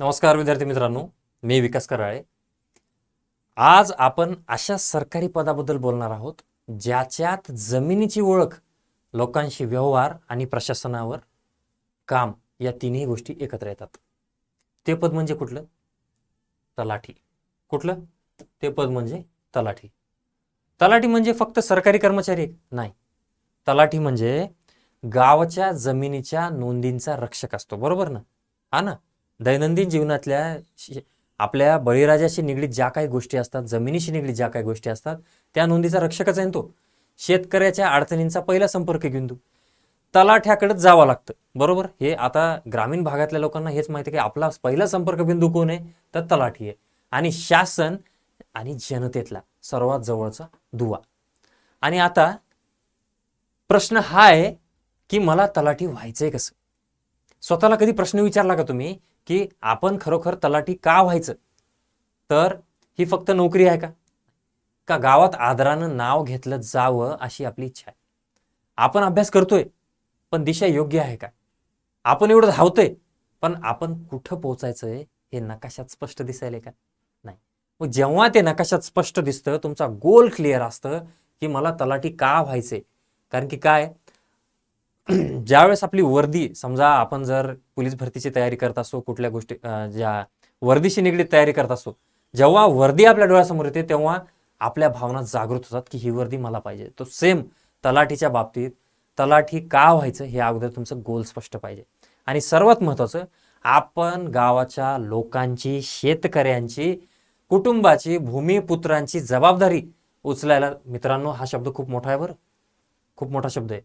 नमस्कार विद्यार्थी मित्रांनो मी विकास कराळे. आज आपण अशा सरकारी पदाबद्दल बोलणार आहोत ज्याच्यात जमिनीची ओळख लोकांशी व्यवहार आणि प्रशासनावर काम या तिन्ही गोष्टी एकत्र येतात. ते पद म्हणजे कुठलं? तलाठी. कुठलं? ते पद म्हणजे तलाठी. तलाठी म्हणजे फक्त सरकारी कर्मचारी? नाही. तलाठी म्हणजे गावाच्या जमिनीच्या नोंदींचा रक्षक असतो. बरोबर ना? हा ना? दैनंदिन जीवनातल्या आपल्या बळीराजाशी निगडीत ज्या काही गोष्टी असतात जमिनीशी निगडीत ज्या काही गोष्टी असतात त्या नोंदीचा रक्षकच आहे तो. शेतकऱ्याच्या अडचणींचा पहिला संपर्क बिंदू तलाठ्याकडेच जावं लागतं. बरोबर? हे आता ग्रामीण भागातल्या लोकांना हेच माहिती की आपला पहिला संपर्क बिंदू कोण आहे? तर तलाठी आहे. आणि शासन आणि जनतेतला सर्वात जवळचा दुवा. आणि आता प्रश्न हा आहे की मला तलाठी व्हायचंय कसं? स्वतःला कधी प्रश्न विचारला का तुम्ही? की आपण खरोखर तलाठी का व्हायचं? तर ही फक्त नोकरी आहे का? का गावात आदरानं नाव घेतलं जावं अशी आपली इच्छा आहे? आपण अभ्यास करतोय पण दिशा योग्य आहे का? आपण एवढं धावतोय पण आपण कुठं पोचायचंय हे नकाशात स्पष्ट दिसायला का? नाही. मग जेव्हा ते नकाशात स्पष्ट दिसतं तुमचा गोल क्लिअर असतं की मला तलाठी का व्हायचंय? कारण की काय? ज्यावेळेस आपली वर्दी समजा आपण जर पोलीस भरतीची तयारी करत असो कुठल्या गोष्टी ज्या वर्दीशी निगडीत तयारी करत असो जेव्हा वर्दी आपल्या डोळ्यासमोर येते तेव्हा आपल्या भावना जागृत होतात की ही वर्दी मला पाहिजे. तो सेम तलाठीच्या बाबतीत तलाठी का व्हायचं हे अगोदर तुमचं गोल स्पष्ट पाहिजे. आणि सर्वात महत्वाचं आपण गावाच्या लोकांची शेतकऱ्यांची कुटुंबाची भूमिपुत्रांची जबाबदारी उचलायला मित्रांनो हा शब्द खूप मोठा आहे बरं. खूप मोठा शब्द आहे.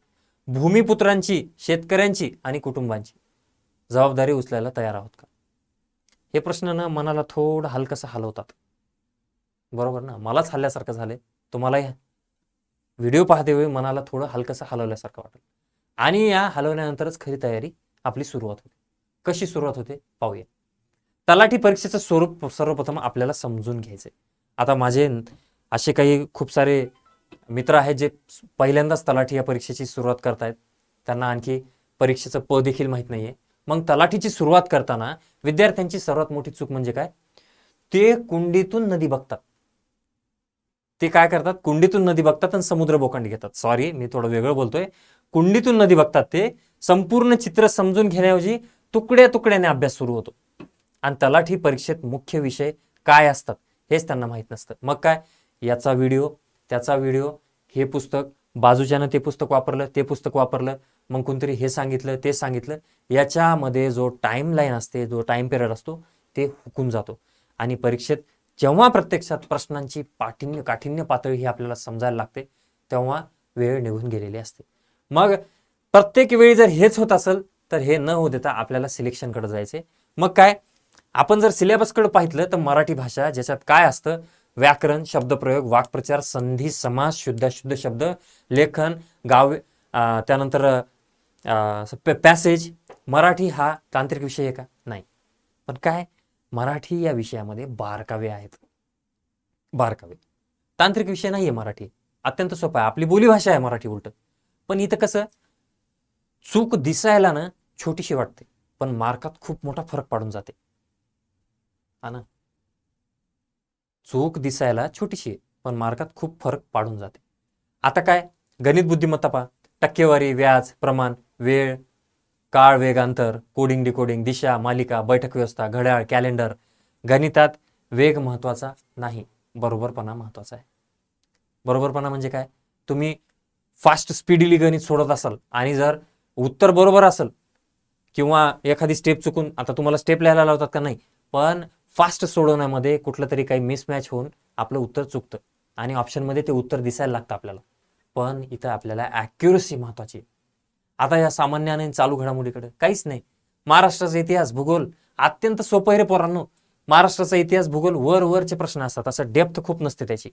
भूमिपुत्रांची शेतकऱ्यांची आणि कुटुंबांची जबाबदारी उचलायला तयार आहोत का? हे प्रश्न ना मनाला थोडं हलकसं हलवतात. बरोबर ना? मलाच हल्ल्यासारखं झालंय. तुम्हालाही व्हिडिओ पाहतेवेळी मनाला थोडं हलकसं हलवल्यासारखं वाटेल. आणि या हलवल्यानंतरच खरी तयारी आपली सुरुवात होते. कशी सुरुवात होते? पाहूया. तलाठी परीक्षेचं स्वरूप सर्वप्रथम आपल्याला समजून घ्यायचंय. आता माझे असे काही खूप सारे मित्र आहेत जे पहिल्यांदाच तलाठी या परीक्षेची सुरुवात करतायत. त्यांना आणखी परीक्षेचं प देखील माहीत नाहीये. मग तलाठीची सुरुवात करताना विद्यार्थ्यांची सर्वात मोठी चूक म्हणजे काय? ते कुंडीतून नदी बघतात. ते काय करतात? कुंडीतून नदी बघतात आणि समुद्र बोकांडी घेतात. सॉरी मी थोडं वेगळं बोलतोय. कुंडीतून नदी बघतात ते. संपूर्ण चित्र समजून घेण्याऐवजी तुकड्या तुकड्याने अभ्यास सुरू होतो. आणि तलाठी परीक्षेत मुख्य विषय काय असतात? हेच त्यांना माहीत नसतं. मग काय? याचा व्हिडिओ त्याचा व्हिडिओ हे पुस्तक बाजूच्यानं ते पुस्तक वापरलं ते पुस्तक वापरलं मग कोणतरी हे सांगितलं ते सांगितलं याच्यामध्ये जो टाइम लाईन असते जो टाइम पिरियड असतो ते हुकून जातो. आणि परीक्षेत जेव्हा प्रत्यक्षात प्रश्नांची पाठिण्य काठिण्य पातळी ही आपल्याला समजायला लागते तेव्हा वेळ निघून गेलेली असते. मग प्रत्येक वेळी जर हेच होत असेल तर हे न होऊ देता आपल्याला सिलेक्शनकडे जायचे मग काय? आपण जर सिलेबसकडे पाहितलं तर मराठी भाषा ज्याच्यात काय असतं व्याकरण शब्दप्रयोग वाक्प्रचार संधी समास शुद्ध शुद्ध शब्द लेखन गाव त्यानंतर पॅसेज मराठी हा तांत्रिक विषय आहे का? नाही. पण काय? मराठी या विषयामध्ये बारकावे आहेत. बारकावे. तांत्रिक विषय नाही आहे मराठी. अत्यंत सोपा आहे. आपली बोलीभाषा आहे मराठी उलट. पण इथं कसं? चूक दिसायला ना छोटीशी वाटते. पण मार्कात खूप मोठा फरक पाडून जाते. हा ना? चूक दिसायला छोटीशी आहे पण मार्कात खूप फरक पाडून जाते. आता काय? गणित बुद्धिमत्ता पहा. टक्केवारी व्याज प्रमाण वेळ काळ वेग अंतर कोडिंग डिकोडिंग दिशा मालिका बैठक व्यवस्था घड्याळ कॅलेंडर गणितात वेग महत्त्वाचा नाही बरोबरपणा महत्त्वाचा आहे. बरोबरपणा म्हणजे काय? तुम्ही फास्ट स्पीडली गणित सोडत असाल आणि जर उत्तर बरोबर असेल किंवा एखादी स्टेप चुकून आता तुम्हाला स्टेप लिहायला लावतात का नाही? पण फास्ट सोडवण्यामध्ये कुठलं तरी काही मिसमॅच होऊन आपलं उत्तर चुकतं. आणि ऑप्शनमध्ये ते उत्तर दिसायला लागतं आपल्याला. पण इथं आपल्याला ॲक्युरसी महत्वाची आता या सामान्याने चालू घडामोडीकडे काहीच नाही. महाराष्ट्राचा इतिहास भूगोल अत्यंत सोपं आहे रे पोरांनो. महाराष्ट्राचा इतिहास भूगोल वर वरचे प्रश्न असतात. असं डेप्थ खूप नसते त्याची.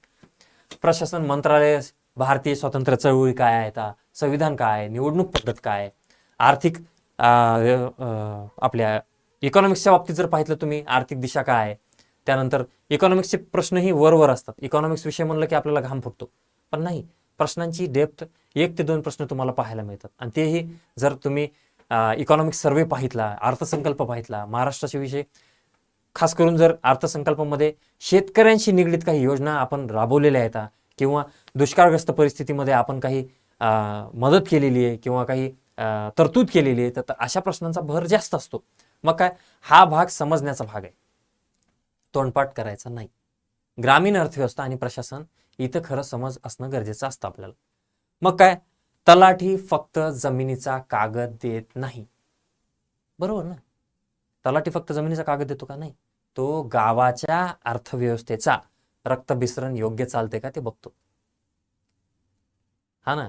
प्रशासन मंत्रालय भारतीय स्वातंत्र्य चळवळी काय आहे आता? संविधान काय आहे? निवडणूक पद्धत काय आहे? आर्थिक आपल्या इकॉनॉमिक्सच्या बाबतीत जर पाहितलं तुम्ही आर्थिक दिशा काय आहे त्यानंतर इकॉनॉमिक्सचे प्रश्नही वरवर असतात. इकॉनॉमिक्स विषय म्हणलं की आपल्याला घाम फुटतो. पण नाही प्रश्नांची डेप्थ एक ते दोन प्रश्न तुम्हाला पाहायला मिळतात. आणि तेही जर तुम्ही इकॉनॉमिक्स सर्वे पाहितला अर्थसंकल्प पाहितला महाराष्ट्राचे विषय खास करून जर अर्थसंकल्पामध्ये शेतकऱ्यांशी निगडीत काही योजना आपण राबवलेल्या आहेत किंवा दुष्काळग्रस्त परिस्थितीमध्ये आपण काही मदत केलेली आहे किंवा काही तरतूद केलेली आहे तर अशा प्रश्नांचा भर जास्त असतो. मग काय? हा भाग समजण्याचा भाग आहे. तोंडपाठ करायचा नाही. ग्रामीण अर्थव्यवस्था आणि प्रशासन इथं खरं समज असणं गरजेचं असतं आपल्याला. मग काय? तलाठी फक्त जमिनीचा कागद देत नाही. बरोबर ना? तलाठी फक्त जमिनीचा कागद देतो का नाही? तो गावाच्या अर्थव्यवस्थेचा रक्तबिसरण योग्य चालते का ते बघतो. हा ना?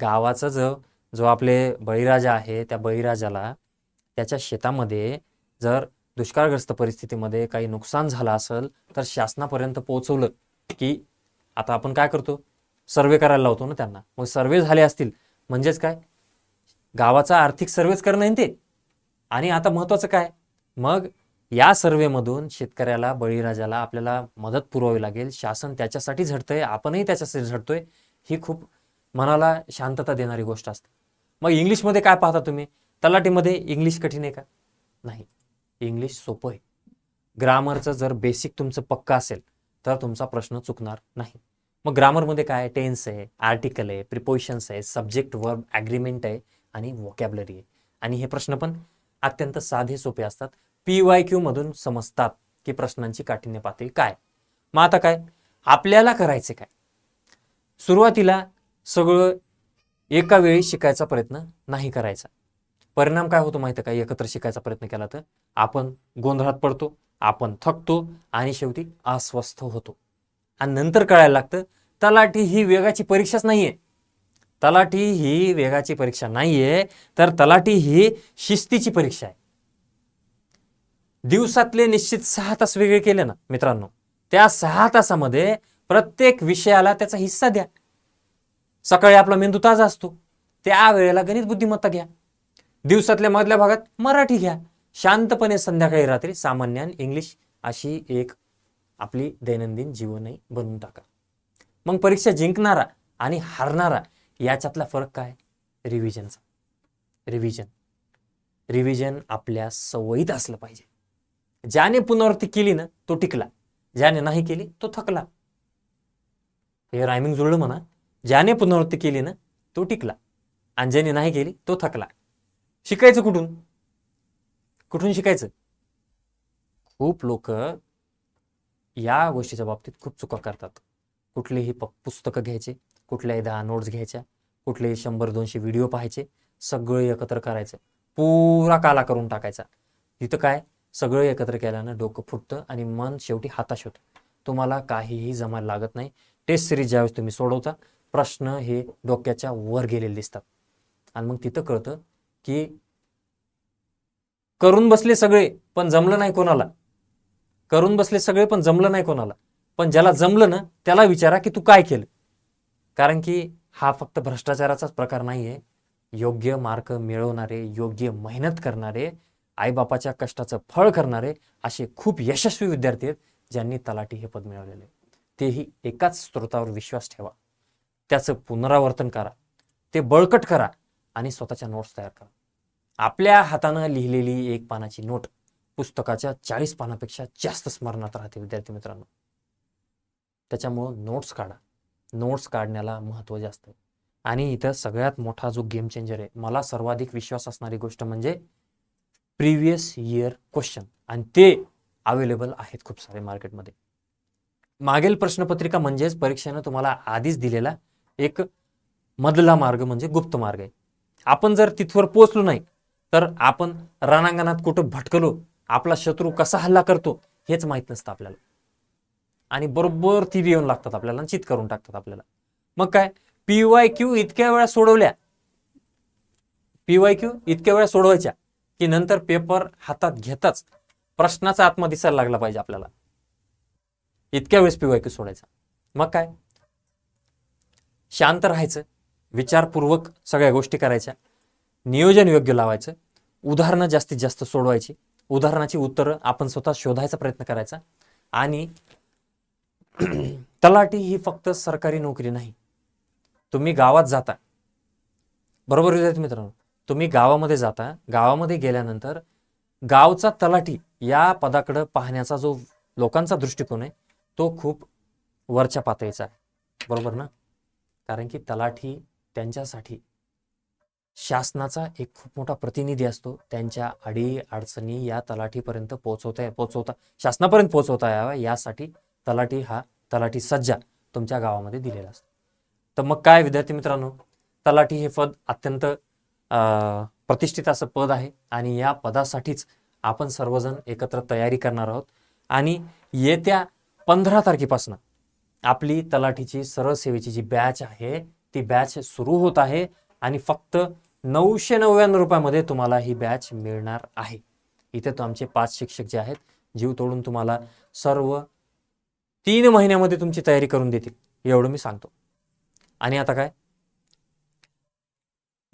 गावाचा जो जो आपले बळीराजा आहे त्या बळीराजाला त्याच्या शेतामध्ये जर दुष्काळग्रस्त परिस्थितीमध्ये काही नुकसान झालं असेल तर शासनापर्यंत पोहोचवलं की आता आपण काय करतो? सर्वे करायला लावतो ना त्यांना. मग सर्वे झाले असतील म्हणजेच काय? गावाचा आर्थिक सर्वेच करणं ते. आणि आता महत्वाचं काय? मग या सर्वेमधून शेतकऱ्याला बळीराजाला आपल्याला मदत पुरवावी लागेल. शासन त्याच्यासाठी झडतंय आपणही त्याच्यासाठी झडतोय. ही खूप मनाला शांतता देणारी गोष्ट असते. मग इंग्लिशमध्ये काय पाहता तुम्ही? तलाठीमध्ये इंग्लिश कठीण आहे का? नाही. इंग्लिश सोपं आहे. ग्रामरचं जर बेसिक तुमचं पक्का असेल तर तुमचा प्रश्न चुकणार नाही. मग ग्रामरमध्ये काय टेन्स आहे आर्टिकल आहे प्रिपोजिशन्स आहे सब्जेक्ट वर्ब ॲग्रीमेंट आहे आणि वॉकॅबलरी आहे. आणि हे प्रश्न पण अत्यंत साधे सोपे असतात. पी वाय क्यू मधून समजतात की प्रश्नांची काठिण्य पातळी काय? मग आता काय? आपल्याला करायचे काय? सुरुवातीला सगळं एका वेळी शिकायचा प्रयत्न नाही करायचा. परिणाम काय होतो माहिती का? एकत्र शिकायचा प्रयत्न केला तर आपण गोंधळात पडतो आपण थकतो आणि शेवटी अस्वस्थ होतो. आणि नंतर कळायला लागतं तलाठी ही वेगाची परीक्षाच नाहीये. तलाठी ही वेगाची परीक्षा नाहीये तर तलाठी ही शिस्तीची परीक्षा आहे. दिवसातले निश्चित सहा तास वेगळे केले ना मित्रांनो. त्या सहा तासामध्ये प्रत्येक विषयाला त्याचा हिस्सा द्या. सकाळी आपला मेंदू ताजा असतो. त्या वेळेला गणित बुद्धिमत्ता घ्या. दिवसातल्या मधल्या भागात मराठी घ्या. शांतपणे संध्याकाळी रात्री सामान्य इंग्लिश अशी एक आपली दैनंदिन जीवनही बनवून टाका. मग परीक्षा जिंकणारा आणि हारणारा याच्यातला फरक काय? रिव्हिजनचा. रिव्हिजन. रिव्हिजन आपल्या सवयीत असलं पाहिजे. ज्याने पुनरावृत्ती केली ना तो टिकला. ज्याने नाही केली तो थकला. हे रायमिंग जुळलं म्हणा. ज्याने पुनरावृत्ती केली ना तो टिकला. आणि ज्याने नाही केली तो थकला. शिकायचं कुठून? कुठून शिकायचं? खूप लोक या गोष्टीच्या बाबतीत खूप चुका करतात. कुठलीही प पुस्तकं घ्यायचे कुठल्याही दहा नोट्स घ्यायच्या कुठलेही शंभर दोनशे व्हिडिओ पाहायचे सगळे एकत्र करायचं. पुरा काला करून टाकायचा. इथं काय? सगळं एकत्र केल्यानं डोकं फुटतं आणि मन शेवटी हाताश होतं. तुम्हाला काहीही जमायला लागत नाही. टेस्ट सिरीज ज्यावेळेस तुम्ही सोडवता प्रश्न हे डोक्याच्या वर गेलेले दिसतात. आणि मग तिथं कळतं की करून बसले सगळे पण जमलं नाही कोणाला. करून बसले सगळे पण जमलं नाही कोणाला. पण ज्याला जमलं ना त्याला विचारा की तू काय केलं. कारण की हा फक्त भ्रष्टाचाराचाच प्रकार नाही आहे योग्य मार्क मिळवणारे योग्य मेहनत करणारे आईबापाच्या कष्टाचं फळ करणारे असे खूप यशस्वी विद्यार्थी आहेत ज्यांनी तलाठी हे पद मिळवलेले. तेही एकाच स्रोतावर विश्वास ठेवा. त्याचं पुनरावर्तन करा. ते बळकट करा. आणि स्वतःच्या नोट्स तयार करा. आपल्या हातानं लिहिलेली एक पानाची नोट पुस्तकाच्या चाळीस पानापेक्षा जास्त स्मरणात राहते विद्यार्थी मित्रांनो. त्याच्यामुळं नोट्स काढा. नोट्स काढण्याला महत्त्व जास्त आहे. आणि इथं सगळ्यात मोठा जो गेम चेंजर आहे मला सर्वाधिक विश्वास असणारी गोष्ट म्हणजे प्रिव्हियस इयर क्वेश्चन आणि ते अवेलेबल आहेत खूप सारे मार्केटमध्ये मागील प्रश्नपत्रिका म्हणजेच परीक्षेनं तुम्हाला आधीच दिलेला एक मधला मार्ग म्हणजे गुप्त मार्ग आहे. आपण जर तिथवर पोचलो नाही तर आपण रणांगणात कुठं भटकलो आपला शत्रू कसा हल्ला करतो हेच माहीत नसतं आपल्याला. आणि बरोबर ती येऊन लागतात आपल्याला चित करून टाकतात आपल्याला. मग काय? पी वाय क्यू इतक्या वेळा सोडवल्या. पी वाय क्यू इतक्या वेळा सोडवायच्या की नंतर पेपर हातात घेताच प्रश्नाचा आत्मा दिसायला लागला पाहिजे आपल्याला. इतक्या वेळेस पी वाय क्यू सोडायचा. मग काय? शांत राहायचं. विचारपूर्वक सगळ्या गोष्टी करायच्या. नियोजन योग्य लावायचं. उदाहरणं जास्तीत जास्त सोडवायची. उदाहरणाची उत्तरं आपण स्वतः शोधायचा प्रयत्न करायचा. आणि तलाठी ही फक्त सरकारी नोकरी नाही. तुम्ही गावात जाता. बरोबर विद्यार्थी मित्रांनो तुम्ही गावामध्ये जाता. गावामध्ये गेल्यानंतर गावचा तलाठी या पदाकडं पाहण्याचा जो लोकांचा दृष्टिकोन आहे तो खूप वरच्या पातळीचा आहे. बरोबर ना? कारण की तलाठी त्यांच्यासाठी शासनाचा एक खूप मोठा प्रतिनिधी असतो. त्यांच्या अडी अडचणी या तलाठीपर्यंत पोहोचवता पोहोचवता शासनापर्यंत पोहोचवता यावा. यासाठी तलाठी हा तलाठी सज्जा तुमच्या गावामध्ये दिलेला असतो. तर मग काय विद्यार्थी मित्रांनो तलाठी हे पद अत्यंत अं, प्रतिष्ठित असं पद आहे. आणि या पदासाठीच आपण सर्वजण एकत्र तयारी करणार आहोत. आणि येत्या पंधरा तारखेपासून आपली तलाठीची सरळ सेवेची जी बॅच आहे ती बॅच सुरू होत आहे आणि फक्त नऊशे नव्याण्णव रुपयामध्ये तुम्हाला ही बॅच मिळणार आहे. इथे तो आमचे पाच शिक्षक जे आहेत जीव तोडून तुम्हाला सर्व तीन महिन्यामध्ये तुमची तयारी करून देतील एवढं मी सांगतो. आणि आता काय?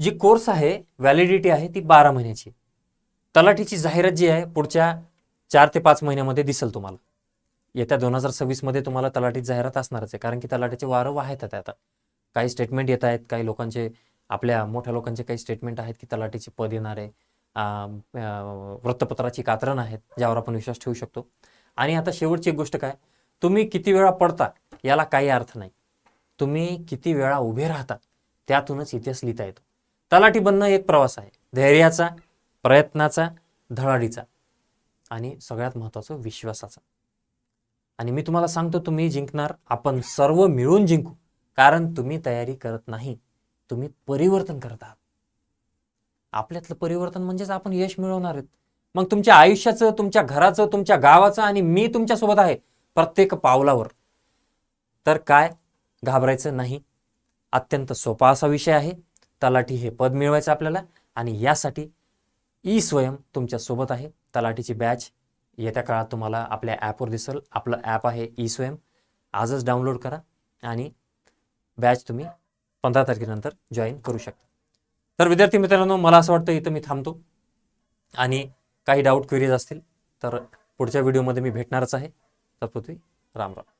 जी कोर्स आहे व्हॅलिडिटी आहे ती बारा महिन्याची. तलाठीची जाहिरात जी आहे पुढच्या चार ते पाच महिन्यामध्ये दिसेल तुम्हाला. येत्या दोन हजार सव्वीसमध्ये तुम्हाला तलाठीची जाहिरात असणारच आहे कारण की तलाठीचे वारं वाहत आहेत आता. काही स्टेटमेंट येत आहेत काही लोकांचे आपल्या मोठ्या लोकांचे काही स्टेटमेंट आहेत की तलाठीचे पद येणार आहे वृत्तपत्राची कात्रण आहेत ज्यावर आपण विश्वास ठेवू शकतो. आणि आता शेवटची एक गोष्ट काय? तुम्ही किती वेळा पडता याला काही अर्थ नाही. तुम्ही किती वेळा उभे राहता त्यातूनच इतिहास लिहिता येतो. तलाठी बनणं एक प्रवास आहे. धैर्याचा प्रयत्नाचा धडाडीचा आणि सगळ्यात महत्त्वाचं विश्वासाचा. आणि मी तुम्हाला सांगतो तुम्ही जिंकणार आपण सर्व मिळून जिंकू. कारण तुम्ही तयारी करत नाही तुम्ही परिवर्तन करत आहात. आपल्यातलं परिवर्तन म्हणजेच आपण यश मिळवणार आहेत. मग तुमच्या आयुष्याचं तुमच्या घराचं तुमच्या गावाचं आणि मी तुमच्यासोबत आहे प्रत्येक पावलावर. तर काय? घाबरायचं नाही. अत्यंत सोपा असा विषय आहे. तलाठी हे पद मिळवायचं आपल्याला आणि यासाठी ई स्वयं तुमच्यासोबत आहे. तलाठीची बॅच येत्या काळात तुम्हाला आपल्या ॲपवर दिसेल. आपलं ॲप आहे ई स्वयं. आजच डाउनलोड करा आणि बॅच तुम्ही पंधरा तारखेनंतर जॉईन करू शकता. तर विद्यार्थी मित्रांनो मला असं वाटतं इथं मी थांबतो. आणि काही डाऊट क्वेरीज असतील तर पुढच्या व्हिडिओमध्ये मी भेटणारच आहे. तर पृथ्वी राम राम.